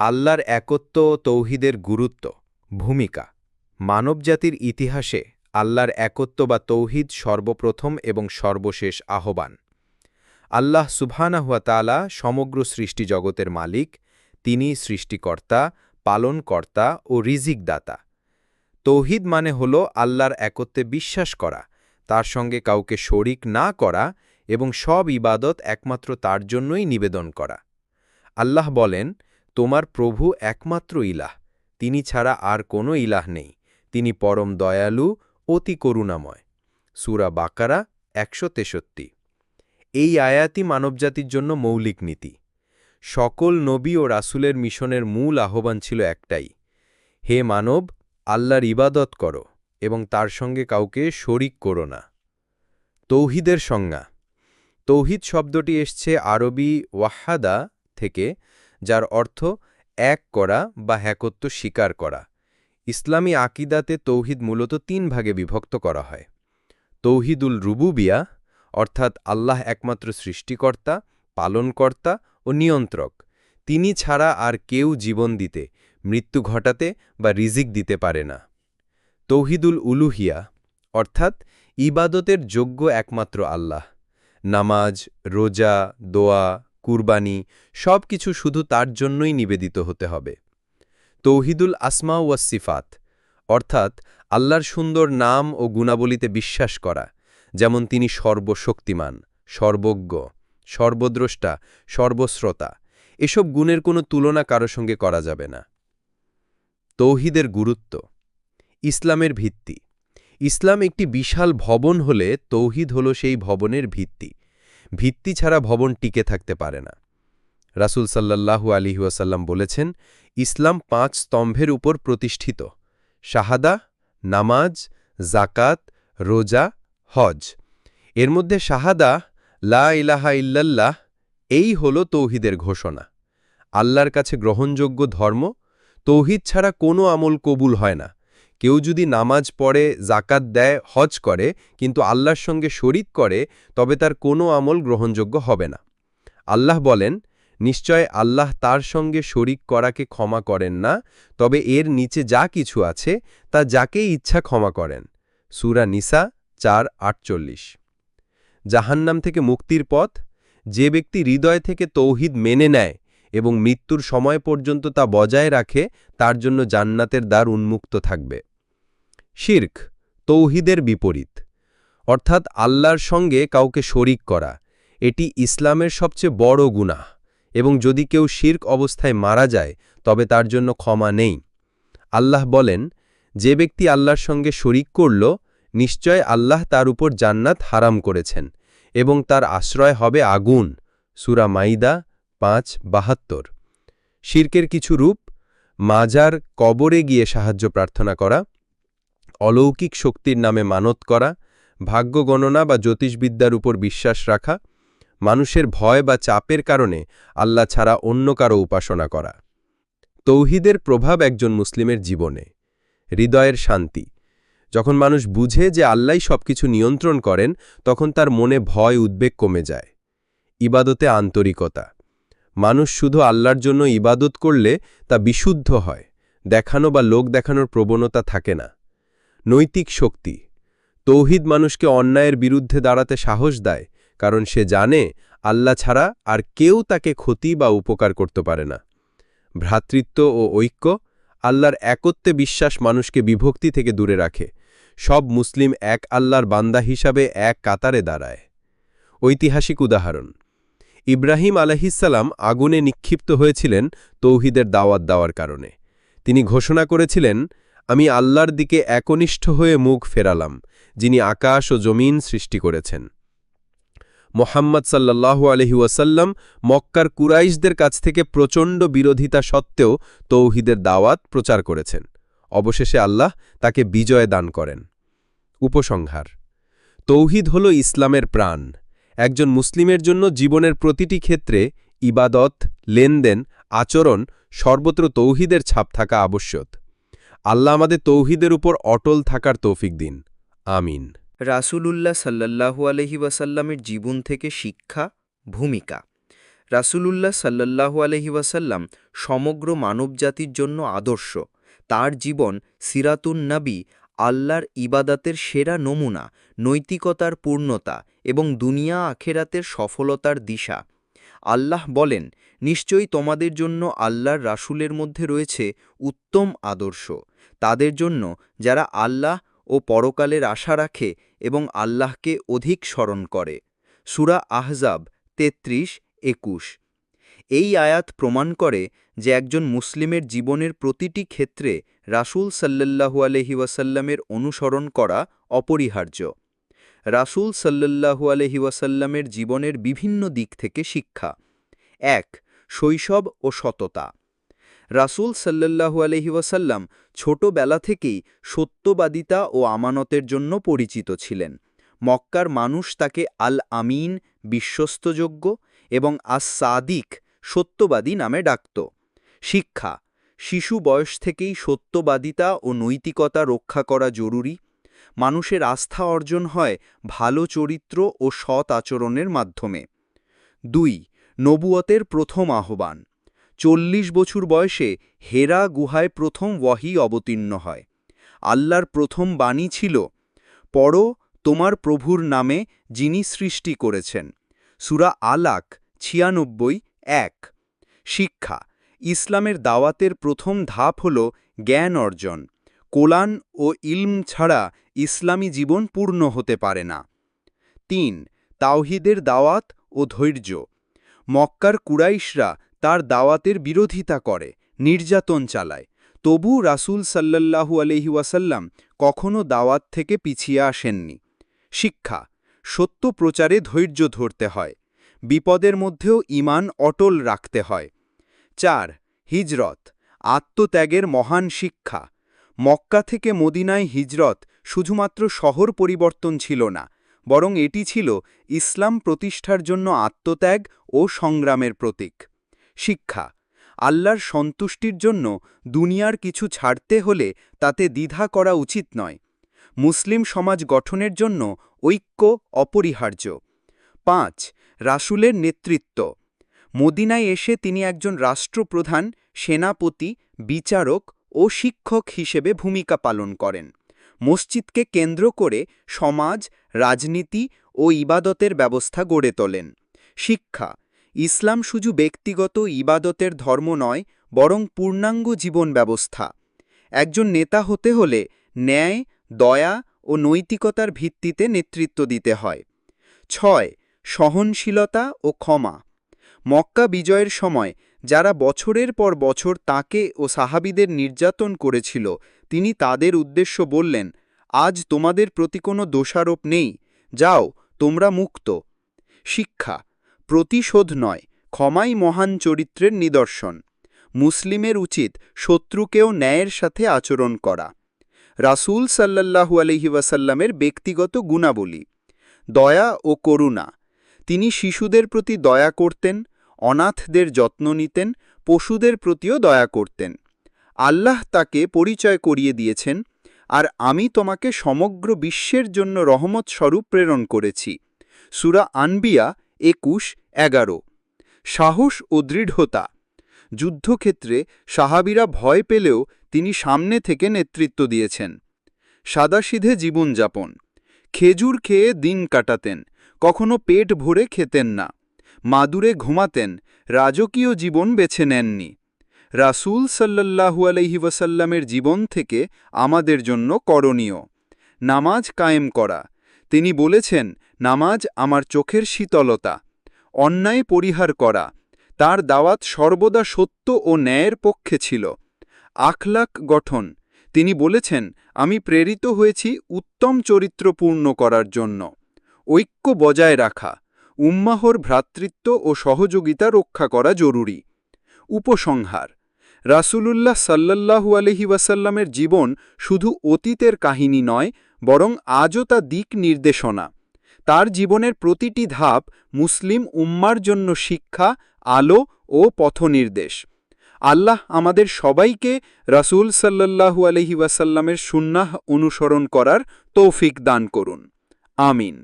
আল্লাহর একত্ব ও তৌহিদের গুরুত্ব, ভূমিকা। মানবজাতির ইতিহাসে আল্লাহর একত্ব বা তৌহিদ সর্বপ্রথম এবং সর্বশেষ আহ্বান। আল্লাহ সুবহানাহুয়া তাআলা সমগ্র সৃষ্টি জগতের মালিক, তিনি সৃষ্টিকর্তা, পালনকর্তা ও রিজিকদাতা। তৌহিদ মানে হল আল্লাহর একত্বে বিশ্বাস করা, তার সঙ্গে কাউকে শরিক না করা এবং সব ইবাদত একমাত্র তার জন্যই নিবেদন করা। আল্লাহ বলেন তোমার প্রভু একমাত্র ইলাহ, তিনি ছাড়া আর কোনো ইলাহ নেই, তিনি পরম দয়ালু, অতি করুণাময়। সুরা বাকারা, একশো তেষট্টি। এই আয়াতি মানবজাতির জন্য মৌলিক নীতি। সকল নবী ও রাসুলের মিশনের মূল আহ্বান ছিল একটাই, হে মানব, আল্লাহর ইবাদত করো এবং তার সঙ্গে কাউকে শরিক করো না। তৌহিদের সংজ্ঞা। তৌহিদ শব্দটি এসছে আরবি ওয়াহাদা থেকে যার অর্থ এক করা বা হ্যাকত্ব স্বীকার করা। ইসলামী আকিদাতে তৌহিদ মূলত তিন ভাগে বিভক্ত করা হয়। তৌহিদুল রুবুবিয়া, অর্থাৎ আল্লাহ একমাত্র সৃষ্টিকর্তা, পালনকর্তা ও নিয়ন্ত্রক। তিনি ছাড়া আর কেউ জীবন দিতে, মৃত্যু ঘটাতে বা রিজিক দিতে পারে না। তৌহিদুল উলুহিয়া, অর্থাৎ ইবাদতের যোগ্য একমাত্র আল্লাহ। নামাজ, রোজা, দোয়া কুরবানি সব কিছু শুধু তার জন্যই নিবেদিত হতে হবে। তৌহিদুল আসমা ওয়াস সিফাত, অর্থাৎ আল্লাহর সুন্দর নাম ও গুণাবলিতে বিশ্বাস করা, যেমন তিনি সর্বশক্তিমান, সর্বজ্ঞ, সর্বদ্রষ্টা, সর্বশ্রোতা, এসব গুণের কোনো তুলনা কারও সঙ্গে করা যাবে না। তৌহিদের গুরুত্ব, ইসলামের ভিত্তি, ইসলাম একটি বিশাল ভবন হলে তৌহিদ হল সেই ভবনের ভিত্তি। ভিত্তি ছাড়া ভবন টিকে থাকতে পারে না। রাসুল সাল্লাল্লাহু আলিহি ওয়াসাল্লাম বলেছেন, ইসলাম পাঁচ স্তম্ভের উপর প্রতিষ্ঠিত। শাহাদা, নামাজ জাকাত রোজা, হজ। এর মধ্যে শাহাদা, লা ইলাহা ইল্লাল্লাহ, এই হল তৌহিদের ঘোষণা। আল্লাহর কাছে গ্রহণযোগ্য ধর্ম, তৌহিদ ছাড়া কোনো আমল কবুল হয় না। কেউ যদি নামাজ পড়ে জাকাত দেয়, হজ করে, কিন্তু আল্লাহর সঙ্গে শরিক করে, তবে তার কোনো আমল গ্রহণযোগ্য হবে না। আল্লাহ বলেন, নিশ্চয় আল্লাহ তার সঙ্গে শরিক করাকে ক্ষমা করেন না, তবে এর নিচে যা কিছু আছে, তা যাকেই ইচ্ছা ক্ষমা করেন। সুরা নিসা, চার, আটচল্লিশ। জাহান্নাম থেকে মুক্তির পথ? যে ব্যক্তি হৃদয় থেকে তৌহিদ মেনে নেয় এবং মৃত্যুর সময় পর্যন্ত তা বজায় রাখে, তার জন্য জান্নাতের দ্বার উন্মুক্ত থাকবে। শির্ক, তৌহিদের বিপরীত। অর্থাৎ আল্লাহর সঙ্গে কাউকে শরিক করা, এটি ইসলামের সবচেয়ে বড় গুনাহ। এবং যদি কেউ শির্ক অবস্থায় মারা যায়, তবে তার জন্য ক্ষমা নেই। আল্লাহ বলেন, যে ব্যক্তি আল্লাহর সঙ্গে শরিক করল, নিশ্চয় আল্লাহ তার উপর জান্নাত হারাম করেছেন এবং তার আশ্রয় হবে আগুন। সুরা মাইদা পাঁচ বাহাত্তর। শির্কের কিছু রূপ, মাজার কবরে গিয়ে সাহায্য প্রার্থনা করা, অলৌকিক শক্তির নামে মানত করা, ভাগ্য গণনা বা জ্যোতিষবিদ্যার উপর বিশ্বাস রাখা, মানুষের ভয় বা চাপের কারণে আল্লাহ ছাড়া অন্য কারও উপাসনা করা। তৌহিদের প্রভাব একজন মুসলিমের জীবনে, হৃদয়ের শান্তি। যখন মানুষ বুঝে যে আল্লাহ সবকিছু নিয়ন্ত্রণ করেন, তখন তার মনে ভয়, উদ্বেগ কমে যায়। ইবাদতে আন্তরিকতা। মানুষ শুধু আল্লাহর জন্য ইবাদত করলে তা বিশুদ্ধ হয়, দেখানো বা লোক দেখানোর প্রবণতা থাকে না। নৈতিক শক্তি। তৌহিদ মানুষকে অন্যায়ের বিরুদ্ধে দাঁড়াতে সাহস দেয়, কারণ সে জানে আল্লাহ ছাড়া আর কেউ তাকে ক্ষতি বা উপকার করতে পারে না। ভ্রাতৃত্ব ও ঐক্য আল্লাহর একত্বে বিশ্বাস মানুষকে বিভক্তি থেকে দূরে রাখে। সব মুসলিম এক আল্লাহর বান্দা হিসাবে এক কাতারে দাঁড়ায়। ঐতিহাসিক উদাহরণ। ইব্রাহিম আলহিসাল্লাম আগুনে নিক্ষিপ্ত হয়েছিলেন তৌহিদের দাওয়াত দেওয়ার কারণে। তিনি ঘোষণা করেছিলেন, আমি আল্লাহর দিকে একনিষ্ঠ হয়ে মুখ ফেরালাম, যিনি আকাশ ও জমিন সৃষ্টি করেছেন। মোহাম্মদ সাল্লাহ আলহি ওয়াসাল্লাম মক্কার কুরাইশদের কাছ থেকে প্রচণ্ড বিরোধিতা সত্ত্বেও তৌহিদের দাওয়াত প্রচার করেছেন। অবশেষে আল্লাহ তাকে বিজয় দান করেন। উপসংহার, তৌহিদ হল ইসলামের প্রাণ একজন মুসলিমের জন্য জীবনের প্রতিটি ক্ষেত্রে ইবাদত, লেনদেন, আচরণ সর্বত্র তৌহিদের ছাপ থাকা আবশ্যক। আল্লাহ আমাদের তৌহিদের উপর অটল থাকার তৌফিক দিন। আমিন। রাসূলুল্লাহ সাল্লাল্লাহু আলহি ওয়াসাল্লামের জীবন থেকে শিক্ষা, ভূমিকা। রাসূলুল্লাহ সাল্লাল্লাহু আলহি ওয়াসাল্লাম সমগ্র মানবজাতির জন্য আদর্শ। তার জীবন সিরাতুন নবী আল্লাহর ইবাদাতের সেরা নমুনা, নৈতিকতার পূর্ণতা এবং দুনিয়া আখেরাতের সফলতার দিশা। আল্লাহ বলেন, নিশ্চয়ই তোমাদের জন্য আল্লাহর রাসূলের মধ্যে রয়েছে উত্তম আদর্শ। তাদের জন্য যারা আল্লাহ ও পরকালের আশা রাখে এবং আল্লাহকে অধিক স্মরণ করে। সুরা আহজাব তেত্রিশ, একুশ। এই আয়াত প্রমাণ করে যে একজন মুসলিমের জীবনের প্রতিটি ক্ষেত্রে রাসূল সাল্লাল্লাহু আলহি ওয়াসাল্লামের অনুসরণ করা অপরিহার্য। রাসূল সাল্লাল্লাহু আলহি ওয়াসাল্লামের জীবনের বিভিন্ন দিক থেকে শিক্ষা। এক, শৈশব ও সততা। রাসূল সাল্লাল্লাহু আলহি ওয়াসাল্লাম ছোটবেলা থেকেই সত্যবাদিতা ও আমানতের জন্য পরিচিত ছিলেন। মক্কার মানুষ তাকে আল আমিন বিশ্বস্তযোগ্য এবং আস সাদিক সত্যবাদী নামে ডাকত। শিক্ষা। শিশু বয়স থেকেই সত্যবাদিতা ও নৈতিকতা রক্ষা করা জরুরি। মানুষের আস্থা অর্জন হয় ভালো চরিত্র ও সৎ আচরণের মাধ্যমে। দুই, নবুয়তের প্রথম আহ্বান। চল্লিশ বছর বয়সে হেরা গুহায় প্রথম ওয়াহি অবতীর্ণ হয়। আল্লাহর প্রথম বাণী ছিল পর তোমার প্রভুর নামে যিনি সৃষ্টি করেছেন। সুরা আলাক ছিয়ানব্বই এক। শিক্ষা ইসলামের দাওয়াতের প্রথম ধাপ হল জ্ঞান অর্জন। কোলান ও ইলম ছাড়া ইসলামী জীবন পূর্ণ হতে পারে না। তিন, তাওহিদের দাওয়াত ও ধৈর্য। মক্কার কুরাইশরা তার দাওয়াতের বিরোধিতা করে, নির্যাতন চালায়। তবু রাসূল সাল্লাল্লাহু আলহি ওয়াসাল্লাম কখনও দাওয়াত থেকে পিছিয়ে আসেননি। শিক্ষা, সত্য প্রচারে ধৈর্য ধরতে হয়। বিপদের মধ্যেও ইমান অটল রাখতে হয়। চার, হিজরত, আত্মত্যাগের মহান শিক্ষা। মক্কা থেকে মদিনায় হিজরত শুধুমাত্র শহর পরিবর্তন ছিল না, বরং এটি ছিল ইসলাম প্রতিষ্ঠার জন্য আত্মত্যাগ ও সংগ্রামের প্রতীক। শিক্ষা, আল্লাহর সন্তুষ্টির জন্য দুনিয়ার কিছু ছাড়তে হলে তাতে দ্বিধা করা উচিত নয়। মুসলিম সমাজ গঠনের জন্য ঐক্য অপরিহার্য। পাঁচ, রাসূলের নেতৃত্ব। মদিনায় এসে তিনি একজন রাষ্ট্রপ্রধান, সেনাপতি, বিচারক ও শিক্ষক হিসেবে ভূমিকা পালন করেন। মসজিদকে কেন্দ্র করে সমাজ, রাজনীতি ও ইবাদতের ব্যবস্থা গড়ে তোলেন। শিক্ষা, ইসলাম শুধু ব্যক্তিগত ইবাদতের ধর্ম নয়, বরং পূর্ণাঙ্গ জীবন ব্যবস্থা। একজন নেতা হতে হলে ন্যায়, দয়া ও নৈতিকতার ভিত্তিতে নেতৃত্ব দিতে হয়। ছয়, সহনশীলতা ও ক্ষমা। মক্কা বিজয়ের সময় যারা বছরের পর বছর তাকে ও সাহাবিদের নির্যাতন করেছিল, তিনি তাদের উদ্দেশ্য বললেন, আজ তোমাদের প্রতি কোনো দোষারোপ নেই, যাও তোমরা মুক্ত। শিক্ষা, প্রতিশোধ নয়, ক্ষমাই মহান চরিত্রের নিদর্শন। মুসলিমের উচিত শত্রুকেও ন্যায়ের সাথে আচরণ করা। রাসূল সাল্লাল্লাহু আলহি ওয়াসাল্লামের ব্যক্তিগত গুণাবলী। দয়া ও করুণা, তিনি শিশুদের প্রতি দয়া করতেন অনাথদের যত্ন নিতেন, পশুদের প্রতিও দয়া করতেন। আল্লাহ তাকে পরিচয় করিয়ে দিয়েছেন, আর আমি তোমাকে সমগ্র বিশ্বের জন্য রহমত স্বরূপ প্রেরণ করেছি। সুরা আনবিয়া একুশ, এগারো। সাহস ও দৃঢ়তা। যুদ্ধক্ষেত্রে সাহাবিরা ভয় পেলেও তিনি সামনে থেকে নেতৃত্ব দিয়েছেন। সাদাসিধে জীবনযাপন। খেজুর খেয়ে দিন কাটাতেন, কখনো পেট ভরে খেতেন না। মাদুরে ঘুমাতেন, রাজকীয় জীবন বেছে নেননি। রাসূল সাল্লাল্লাহু আলহি ওয়াসাল্লামের জীবন থেকে আমাদের জন্য করণীয়। নামাজ কায়েম করা। তিনি বলেছেন, নামাজ আমার চোখের শীতলতা, অন্যায় পরিহার করা, তার দাওয়াত সর্বদা সত্য ও ন্যায়ের পক্ষে ছিল। আখলাক গঠন। তিনি বলেছেন, আমি প্রেরিত হয়েছি উত্তম চরিত্র পূর্ণ করার জন্য। ঐক্য বজায় রাখা উম্মাহর ভ্রাতৃত্ব ও সহযোগিতা রক্ষা করা জরুরি। উপসংহার, রাসূলুল্লাহ সাল্লাল্লাহু আলহি ওয়াসাল্লামের জীবন শুধু অতীতের কাহিনী নয়, বরং আজও তা দিক নির্দেশনা। তার জীবনের প্রতিটি ধাপ মুসলিম উম্মার জন্য শিক্ষা, আলো ও পথনির্দেশ। আল্লাহ আমাদের সবাইকে রাসূল সাল্লাল্লাহু আলহি ওয়াসাল্লামের সুন্নাহ অনুসরণ করার তৌফিক দান করুন। আমিন।